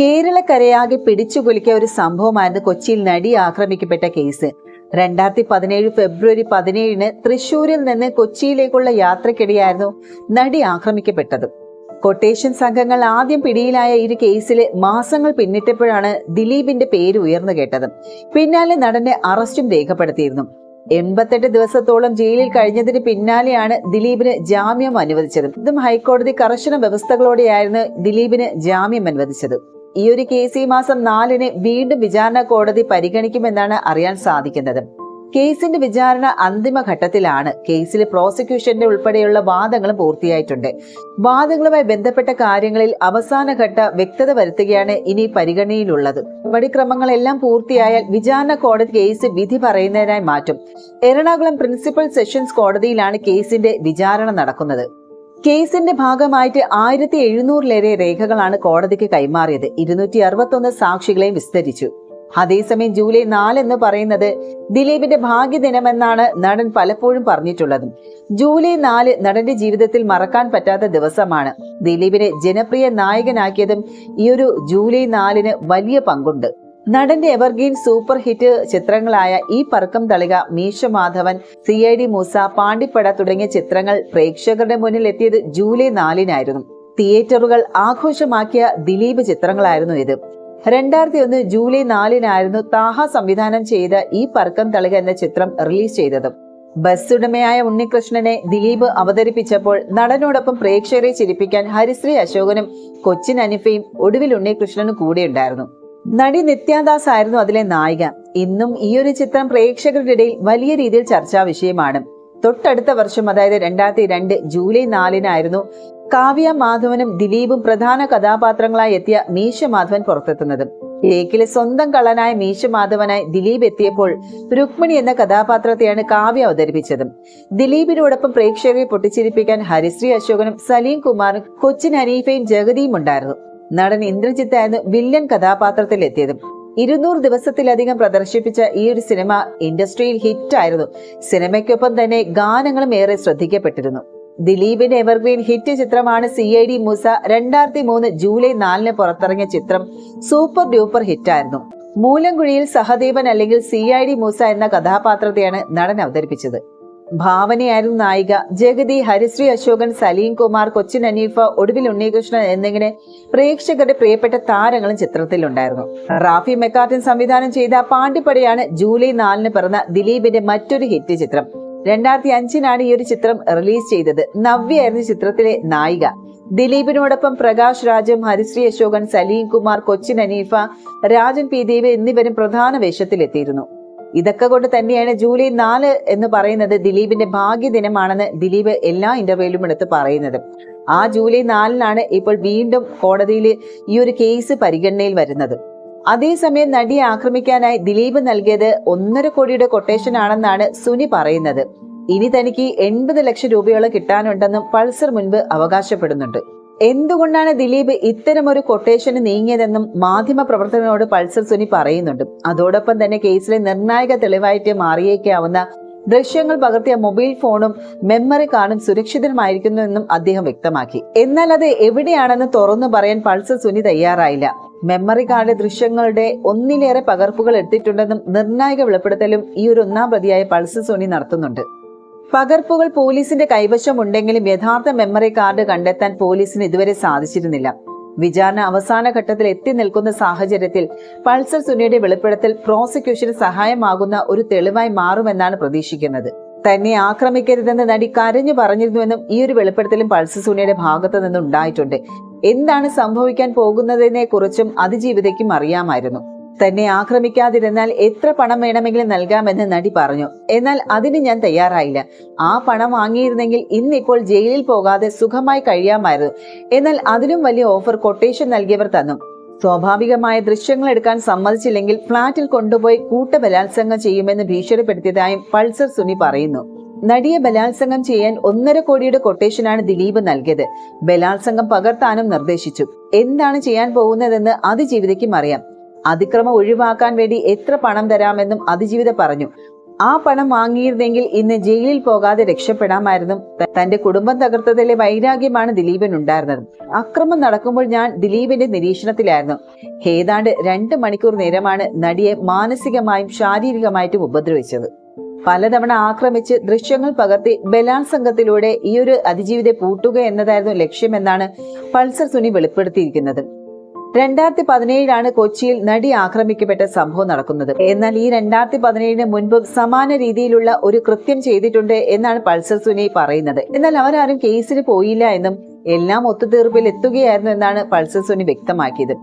കേരളക്കരയാകെ പിടിച്ചുകുലുക്കിയ ഒരു സംഭവമായിരുന്നു കൊച്ചിയിൽ നടി ആക്രമിക്കപ്പെട്ട കേസ്. രണ്ടായിരത്തി പതിനേഴ് ഫെബ്രുവരി പതിനേഴിന് തൃശൂരിൽ നിന്ന് കൊച്ചിയിലേക്കുള്ള യാത്രക്കിടെയായിരുന്നു നടി ആക്രമിക്കപ്പെട്ടത്. കൊട്ടേഷൻ സംഘങ്ങൾ ആദ്യം പിടിയിലായ ഈ കേസിലെ മാസങ്ങൾ പിന്നിട്ടപ്പോഴാണ് ദിലീപിന്റെ പേര് ഉയർന്നു കേട്ടത്. പിന്നാലെ നടന്റെ അറസ്റ്റും രേഖപ്പെടുത്തിയിരുന്നു. എൺപത്തെട്ട് ദിവസത്തോളം ജയിലിൽ കഴിഞ്ഞതിന് പിന്നാലെയാണ് ദിലീപിന് ജാമ്യം അനുവദിച്ചത്. ഇതും ഹൈക്കോടതി കർശന വ്യവസ്ഥകളോടെയായിരുന്നു ദിലീപിന് ജാമ്യം അനുവദിച്ചത്. ഈ ഒരു കേസ് ഈ മാസം നാലിന് വീണ്ടും വിചാരണ കോടതി പരിഗണിക്കുമെന്നാണ് അറിയാൻ സാധിക്കുന്നത്. കേസിന്റെ വിചാരണ അന്തിമഘട്ടത്തിലാണ് കേസിൽ പ്രോസിക്യൂഷന്റെ ഉൾപ്പെടെയുള്ള വാദങ്ങളും പൂർത്തിയായിട്ടുണ്ട്. വാദങ്ങളുമായി ബന്ധപ്പെട്ട കാര്യങ്ങളിൽ അവസാനഘട്ട വ്യക്തത വരുത്തുകയാണ് ഇനി പരിഗണനയിലുള്ളത്. നടപടിക്രമങ്ങളെല്ലാം പൂർത്തിയായാൽ വിചാരണ കോടതി കേസ് വിധി പറയുന്നതിനായി മാറ്റും. എറണാകുളം പ്രിൻസിപ്പൽ സെഷൻസ് കോടതിയിലാണ് കേസിന്റെ വിചാരണ നടക്കുന്നത്. കേസിന്റെ ഭാഗമായിട്ട് ആയിരത്തി എഴുന്നൂറിലേറെ രേഖകളാണ് കോടതിക്ക് കൈമാറിയത്. ഇരുന്നൂറ്റി അറുപത്തൊന്ന് സാക്ഷികളെയും വിസ്തരിച്ചു. അതേസമയം ജൂലൈ നാല് എന്ന് പറയുന്നത് ദിലീപിന്റെ ഭാഗ്യദിനമെന്നാണ് നടൻ പലപ്പോഴും പറഞ്ഞിട്ടുള്ളതും. ജൂലൈ നാല് നടന്റെ ജീവിതത്തിൽ മറക്കാൻ പറ്റാത്ത ദിവസമാണ്. ദിലീപിനെ ജനപ്രിയ നായകനാക്കിയതും ഈ ഒരു ജൂലൈ നാലിന് വലിയ പങ്കുണ്ട്. നടന്റെ എവർഗ്രീൻ സൂപ്പർ ഹിറ്റ് ചിത്രങ്ങളായ ഈ Parakkum Thalika Meesa Madhavan C I D Moosa Pandippada തുടങ്ങിയ ചിത്രങ്ങൾ പ്രേക്ഷകരുടെ മുന്നിൽ എത്തിയത് ജൂലൈ നാലിനായിരുന്നു. തിയേറ്ററുകൾ ആഘോഷമാക്കിയ ദിലീപ് ചിത്രങ്ങളായിരുന്നു ഇത്. രണ്ടായിരത്തി ഒന്ന് ജൂലൈ നാലിനായിരുന്നു താഹ സംവിധാനം ചെയ്ത ഈ പറക്കം തളിക എന്ന ചിത്രം റിലീസ് ചെയ്തത്. ബസ് ഉടമയായ ഉണ്ണികൃഷ്ണനെ ദിലീപ് അവതരിപ്പിച്ചപ്പോൾ നടനോടൊപ്പം പ്രേക്ഷകരെ ചിരിപ്പിക്കാൻ ഹരിശ്രീ അശോകനും കൊച്ചിൻ അനിഫയും ഒടുവിൽ ഉണ്ണികൃഷ്ണനും കൂടെയുണ്ടായിരുന്നു. നടി നിത്യാദാസ് ആയിരുന്നു അതിലെ നായിക. ഇന്നും ഈ ഒരു ചിത്രം പ്രേക്ഷകരുടെ ഇടയിൽ വലിയ രീതിയിൽ ചർച്ചാ വിഷയമാണ്. തൊട്ടടുത്ത വർഷം അതായത് രണ്ടായിരത്തി രണ്ട് ജൂലൈ നാലിനായിരുന്നു കാവ്യ മാധവനും ദിലീപും പ്രധാന കഥാപാത്രങ്ങളായി എത്തിയ മീശ മാധവൻ പുറത്തെത്തുന്നത്. കേക്കിലെ സ്വന്തം കള്ളനായ മീശ മാധവനായി ദിലീപ് എത്തിയപ്പോൾ രുക്മിണി എന്ന കഥാപാത്രത്തെയാണ് കാവ്യ അവതരിപ്പിച്ചത്. ദിലീപിനോടൊപ്പം പ്രേക്ഷകരെ പൊട്ടിച്ചിരിപ്പിക്കാൻ ഹരിശ്രീ അശോകനും സലീം കുമാറും കൊച്ചിൻ ഹനീഫയും ജഗതിയും ഉണ്ടായിരുന്നു. നടൻ ഇന്ദ്രജിത്ത് ആയിരുന്നു വില്ലൻ കഥാപാത്രത്തിൽ എത്തിയതും. ഇരുന്നൂറ് ദിവസത്തിലധികം പ്രദർശിപ്പിച്ച ഈ ഒരു സിനിമ ഇൻഡസ്ട്രിയിൽ ഹിറ്റായിരുന്നു. സിനിമയ്ക്കൊപ്പം തന്നെ ഗാനങ്ങളും ഏറെ ശ്രദ്ധിക്കപ്പെട്ടിരുന്നു. ദിലീപിന്റെ എവർഗ്രീൻ ഹിറ്റ് ചിത്രമാണ് സി ഐ ഡി മൂസ രണ്ടായിരത്തി മൂന്ന് ജൂലൈ നാലിന് പുറത്തിറങ്ങിയ ചിത്രം സൂപ്പർ ഡ്യൂപ്പർ ഹിറ്റായിരുന്നു. മൂലംകുഴിയിൽ സഹദീപൻ അല്ലെങ്കിൽ സി ഐ ഡി മൂസ എന്ന കഥാപാത്രത്തെയാണ് നടൻ അവതരിപ്പിച്ചത്. ഭാവനയായിരുന്നു നായിക. ജഗതി ഹരിശ്രീ അശോകൻ സലീം കുമാർ കൊച്ചിൻ അനീഫ ഒടുവിൽ ഉണ്ണികൃഷ്ണൻ എന്നിങ്ങനെ പ്രേക്ഷകരുടെ പ്രിയപ്പെട്ട താരങ്ങളും ചിത്രത്തിലുണ്ടായിരുന്നു. റാഫി മെക്കാർട്ടിൻ സംവിധാനം ചെയ്ത പാണ്ടിപ്പടയാണ് ജൂലൈ നാലിന് പിറന്ന ദിലീപിന്റെ മറ്റൊരു ഹിറ്റ് ചിത്രം. രണ്ടായിരത്തി അഞ്ചിനാണ് ഈ ഒരു ചിത്രം റിലീസ് ചെയ്തത്. നവ്യയായിരുന്നു ചിത്രത്തിലെ നായിക. ദിലീപിനോടൊപ്പം പ്രകാശ് രാജും ഹരിശ്രീ അശോകൻ സലീം കുമാർ കൊച്ചിൻ അനീഫ രാജൻ പി ദേവ് എന്നിവരും പ്രധാന വേഷത്തിലെത്തിയിരുന്നു. ഇതൊക്കെ കൊണ്ട് തന്നെയാണ് ജൂലൈ നാല് എന്ന് പറയുന്നത് ദിലീപിന്റെ ഭാഗ്യ ദിനമാണെന്ന് ദിലീപ് എല്ലാ ഇന്റർവ്യൂവിലും എടുത്ത് പറയുന്നത്. ആ ജൂലൈ നാലിനാണ് ഇപ്പോൾ വീണ്ടും കോടതിയിൽ ഈ ഒരു കേസ് പരിഗണനയിൽ വരുന്നത്. അതേസമയം നടിയെ ആക്രമിക്കാനായി ദിലീപ് നൽകിയത് ഒന്നര കോടിയുടെ കൊട്ടേഷൻ ആണെന്നാണ് സുനി പറയുന്നത്. ഇനി തനിക്ക് എൺപത് ലക്ഷം രൂപയോളം കിട്ടാനുണ്ടെന്നും പൾസർ മുൻപ് അവകാശപ്പെടുന്നുണ്ട്. എന്തുകൊണ്ടാണ് ദിലീപ് ഇത്തരമൊരു കൊട്ടേഷന് നീങ്ങിയതെന്നും മാധ്യമ പ്രവർത്തകനോട് പൾസർ സുനി പറയുന്നുണ്ട്. അതോടൊപ്പം തന്നെ കേസിലെ നിർണായക തെളിവായിട്ട് മാറിയേക്കാവുന്ന ദൃശ്യങ്ങൾ പകർത്തിയ മൊബൈൽ ഫോണും മെമ്മറി കാർഡും സുരക്ഷിതമായിരിക്കുന്നുവെന്നും അദ്ദേഹം വ്യക്തമാക്കി. എന്നാൽ അത് എവിടെയാണെന്ന് തുറന്നു പറയാൻ പൾസർ സുനി തയ്യാറായില്ല. മെമ്മറി കാർഡ് ദൃശ്യങ്ങളുടെ ഒന്നിലേറെ പകർപ്പുകൾ എടുത്തിട്ടുണ്ടെന്നും നിർണായക വെളിപ്പെടുത്തലും ഈ ഒരു ഒന്നാം പ്രതിയായ പൾസർ സുനി നടത്തുന്നുണ്ട്. പകർപ്പുകൾ പോലീസിന്റെ കൈവശമുണ്ടെങ്കിലും യഥാർത്ഥ മെമ്മറി കാർഡ് കണ്ടെത്താൻ പോലീസിന് ഇതുവരെ സാധിച്ചിരുന്നില്ല. വിചാരണ അവസാന ഘട്ടത്തിൽ എത്തി നിൽക്കുന്ന സാഹചര്യത്തിൽ പൾസർ സുനിയുടെ വെളിപ്പെടുത്തൽ പ്രോസിക്യൂഷന് സഹായമാകുന്ന ഒരു തെളിവായി മാറുമെന്നാണ് പ്രതീക്ഷിക്കുന്നത്. തന്നെ ആക്രമിക്കരുതെന്ന് നടി കരഞ്ഞു പറഞ്ഞിരുന്നുവെന്നും ഈ ഒരു വെളിപ്പെടുത്തലും പൾസർ സുനിയുടെ ഭാഗത്തു നിന്നുണ്ടായിട്ടുണ്ട്. എന്താണ് സംഭവിക്കാൻ പോകുന്നതിനെ കുറിച്ചും അതിജീവിതയ്ക്കും അറിയാമായിരുന്നു. തന്നെ ആക്രമിക്കാതിരുന്നാൽ എത്ര പണം വേണമെങ്കിലും നൽകാമെന്ന് നടി പറഞ്ഞു. എന്നാൽ അതിന് ഞാൻ തയ്യാറായില്ല. ആ പണം വാങ്ങിയിരുന്നെങ്കിൽ ഇന്നിപ്പോൾ ജയിലിൽ പോകാതെ സുഖമായി കഴിയാമായിരുന്നു. എന്നാൽ അതിലും വലിയ ഓഫർ കൊട്ടേഷൻ നൽകിയവർ തന്നു. സ്വാഭാവികമായ ദൃശ്യങ്ങൾ എടുക്കാൻ സമ്മതിച്ചില്ലെങ്കിൽ ഫ്ളാറ്റിൽ കൊണ്ടുപോയി കൂട്ടബലാത്സംഗം ചെയ്യുമെന്ന് ഭീഷണിപ്പെടുത്തിയതായും പൾസർ സുനി പറയുന്നു. നടിയെ ബലാത്സംഗം ചെയ്യാൻ ഒന്നര കോടിയുടെ കൊട്ടേഷനാണ് ദിലീപ് നൽകിയത്. ബലാത്സംഗം പകർത്താനും നിർദ്ദേശിച്ചു. എന്താണ് ചെയ്യാൻ പോകുന്നതെന്ന് അതിജീവിതയ്ക്കും അറിയാം. അതിക്രമം ഒഴിവാക്കാൻ വേണ്ടി എത്ര പണം തരാമെന്നും അതിജീവിത പറഞ്ഞു. ആ പണം വാങ്ങിയിരുന്നെങ്കിൽ ഇന്ന് ജയിലിൽ പോകാതെ രക്ഷപ്പെടാമായിരുന്നു. തന്റെ കുടുംബം തകർത്തതിലെ വൈരാഗ്യമാണ് ദിലീപൻ ഉണ്ടായിരുന്നത്. അക്രമം നടക്കുമ്പോൾ ഞാൻ ദിലീപിന്റെ നിരീക്ഷണത്തിലായിരുന്നു. ഏതാണ്ട് രണ്ട് മണിക്കൂർ നേരമാണ് നടിയെ മാനസികമായും ശാരീരികമായിട്ടും ഉപദ്രവിച്ചത്. പലതവണ ആക്രമിച്ച് ദൃശ്യങ്ങൾ പകർത്തി ബലാത്സംഗത്തിലൂടെ ഈ ഒരു അതിജീവിതെ പൂട്ടുക എന്നതായിരുന്നു ലക്ഷ്യമെന്നാണ് പൾസർ സുനി വെളിപ്പെടുത്തിയിരിക്കുന്നത്. രണ്ടായിരത്തി പതിനേഴിലാണ് കൊച്ചിയിൽ നടി ആക്രമിക്കപ്പെട്ട സംഭവം നടക്കുന്നത്. എന്നാൽ ഈ രണ്ടായിരത്തി പതിനേഴിന് മുൻപ് സമാന രീതിയിലുള്ള ഒരു കൃത്യം ചെയ്തിട്ടുണ്ട് എന്നാണ് പൾസർ സുനി പറയുന്നത്. എന്നാൽ അവരാരും കേസിന് പോയില്ല എന്നും എല്ലാം ഒത്തുതീർപ്പിൽ എത്തുകയായിരുന്നു എന്നാണ് പൾസർ സുനി വ്യക്തമാക്കിയത്.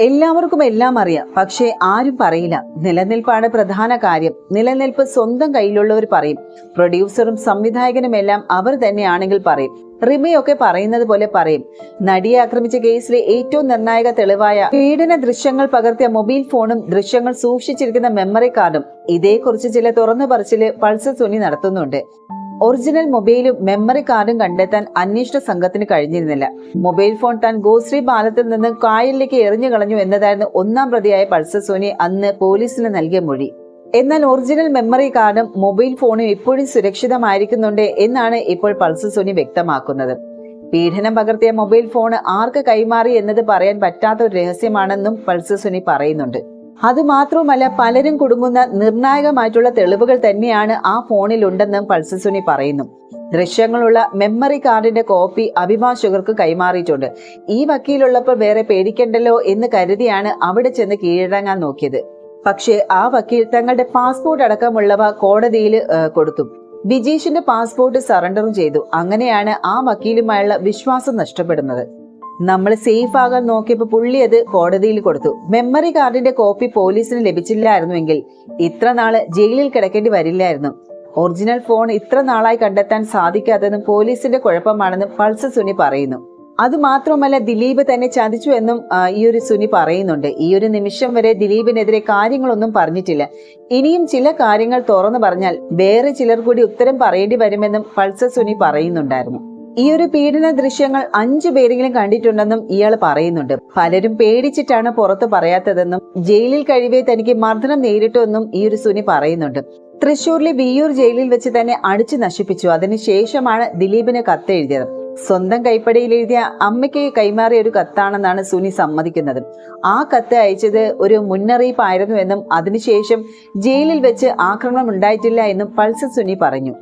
എല്ലാവർക്കും എല്ലാം അറിയാം. പക്ഷേ ആരും പറയില്ല. നിലനിൽപ്പാണ് പ്രധാന കാര്യം. നിലനിൽപ്പ് സ്വന്തം കയ്യിലുള്ളവർ പറയും. പ്രൊഡ്യൂസറും സംവിധായകനും എല്ലാം അവർ തന്നെയാണെങ്കിൽ പറയും. റിമയൊക്കെ പറയുന്നത് പോലെ പറയും. നടിയെ ആക്രമിച്ച കേസിലെ ഏറ്റവും നിർണായക തെളിവായ പീഡന ദൃശ്യങ്ങൾ പകർത്തിയ മൊബൈൽ ഫോണും ദൃശ്യങ്ങൾ സൂക്ഷിച്ചിരിക്കുന്ന മെമ്മറി കാർഡും ഇതേക്കുറിച്ച് ചില തുറന്നു പറച്ചിൽ പൾസർ സുനി നടത്തുന്നുണ്ട്. ഒറിജിനൽ മൊബൈലും മെമ്മറി കാർഡും കണ്ടെത്താൻ അന്വേഷണ സംഘത്തിന് കഴിഞ്ഞിരുന്നില്ല. മൊബൈൽ ഫോൺ താൻ ഗോശ്രീ പാലത്തിൽ നിന്ന് കായലിലേക്ക് എറിഞ്ഞു കളഞ്ഞു എന്നതായിരുന്നു ഒന്നാം പ്രതിയായ പൾസർ സോനി അന്ന് പോലീസിന് നൽകിയ മൊഴി. എന്നാൽ ഒറിജിനൽ മെമ്മറി കാർഡും മൊബൈൽ ഫോണും ഇപ്പോഴും സുരക്ഷിതമായിരിക്കുന്നുണ്ട് എന്നാണ് ഇപ്പോൾ പൾസർ സോനി വ്യക്തമാക്കുന്നത്. പീഡനം പകർത്തിയ മൊബൈൽ ഫോൺ ആർക്ക് കൈമാറി എന്നത് പറയാൻ പറ്റാത്ത ഒരു രഹസ്യമാണെന്നും പൾസർ സുനി പറയുന്നുണ്ട്. അതുമാത്രവുമല്ല പലരും കുടുങ്ങുന്ന നിർണായകമായിട്ടുള്ള തെളിവുകൾ തന്നെയാണ് ആ ഫോണിലുണ്ടെന്നും പൾസർ പറയുന്നു. ദൃശ്യങ്ങളുള്ള മെമ്മറി കാർഡിന്റെ കോപ്പി അഭിഭാഷകർക്ക് കൈമാറിയിട്ടുണ്ട്. ഈ വക്കീലുള്ളപ്പോൾ വേറെ പേടിക്കണ്ടല്ലോ എന്ന് കരുതിയാണ് അവിടെ ചെന്ന് കീഴടങ്ങാൻ നോക്കിയത്. പക്ഷേ ആ വക്കീൽ തങ്ങളുടെ പാസ്പോർട്ട് അടക്കമുള്ളവ കോടതിയിൽ കൊടുത്തു. ബിജീഷിന്റെ പാസ്പോർട്ട് സറണ്ടറും ചെയ്തു. അങ്ങനെയാണ് ആ വക്കീലുമായുള്ള വിശ്വാസം നഷ്ടപ്പെടുന്നത്. നമ്മൾ സേഫ് ആകാൻ നോക്കിയപ്പോൾ പുള്ളി അത് കോടതിയിൽ കൊടുത്തു. മെമ്മറി കാർഡിന്റെ കോപ്പി പോലീസിന് ലഭിച്ചില്ലായിരുന്നുവെങ്കിൽ ഇത്ര നാൾ ജയിലിൽ കിടക്കേണ്ടി വരില്ലായിരുന്നു. ഒറിജിനൽ ഫോൺ ഇത്ര നാളായി കണ്ടെത്താൻ സാധിക്കാത്തതും പോലീസിന്റെ കുഴപ്പമാണെന്നും പൾസർ സുനി പറയുന്നു. അതുമാത്രമല്ല ദിലീപ് തന്നെ ചതിച്ചു എന്നും ഈ ഒരു സുനി പറയുന്നുണ്ട്. ഈ ഒരു നിമിഷം വരെ ദിലീപിനെതിരെ കാര്യങ്ങളൊന്നും പറഞ്ഞിട്ടില്ല. ഇനിയും ചില കാര്യങ്ങൾ തുറന്നു പറഞ്ഞാൽ വേറെ ചിലർ കൂടി ഉത്തരം പറയേണ്ടി വരുമെന്നും പൾസർ സുനി പറയുന്നുണ്ടായിരുന്നു. ഈ ഒരു പീഡന ദൃശ്യങ്ങൾ അഞ്ചു പേരെങ്കിലും കണ്ടിട്ടുണ്ടെന്നും ഇയാൾ പറയുന്നുണ്ട്. പലരും പേടിച്ചിട്ടാണ് പുറത്ത് പറയാത്തതെന്നും ജയിലിൽ കഴിവേ തനിക്ക് മർദ്ദനം നേരിട്ടുവെന്നും ഈ ഒരു സുനി പറയുന്നുണ്ട്. തൃശൂരിലെ വിയൂർ ജയിലിൽ വെച്ച് തന്നെ അടിച്ചു നശിപ്പിച്ചു. അതിനുശേഷമാണ് ദിലീപിന് കത്തെഴുതിയത്. സ്വന്തം കൈപ്പടിയിൽ എഴുതിയ അമ്മയ്ക്ക് കൈമാറിയ ഒരു കത്താണെന്നാണ് സുനി സമ്മതിക്കുന്നത്. ആ കത്ത് അയച്ചത് ഒരു മുന്നറിയിപ്പായിരുന്നു എന്നും അതിനുശേഷം ജയിലിൽ വെച്ച് ആക്രമണം ഉണ്ടായിട്ടില്ല എന്നും പൾസർ സുനി പറഞ്ഞു.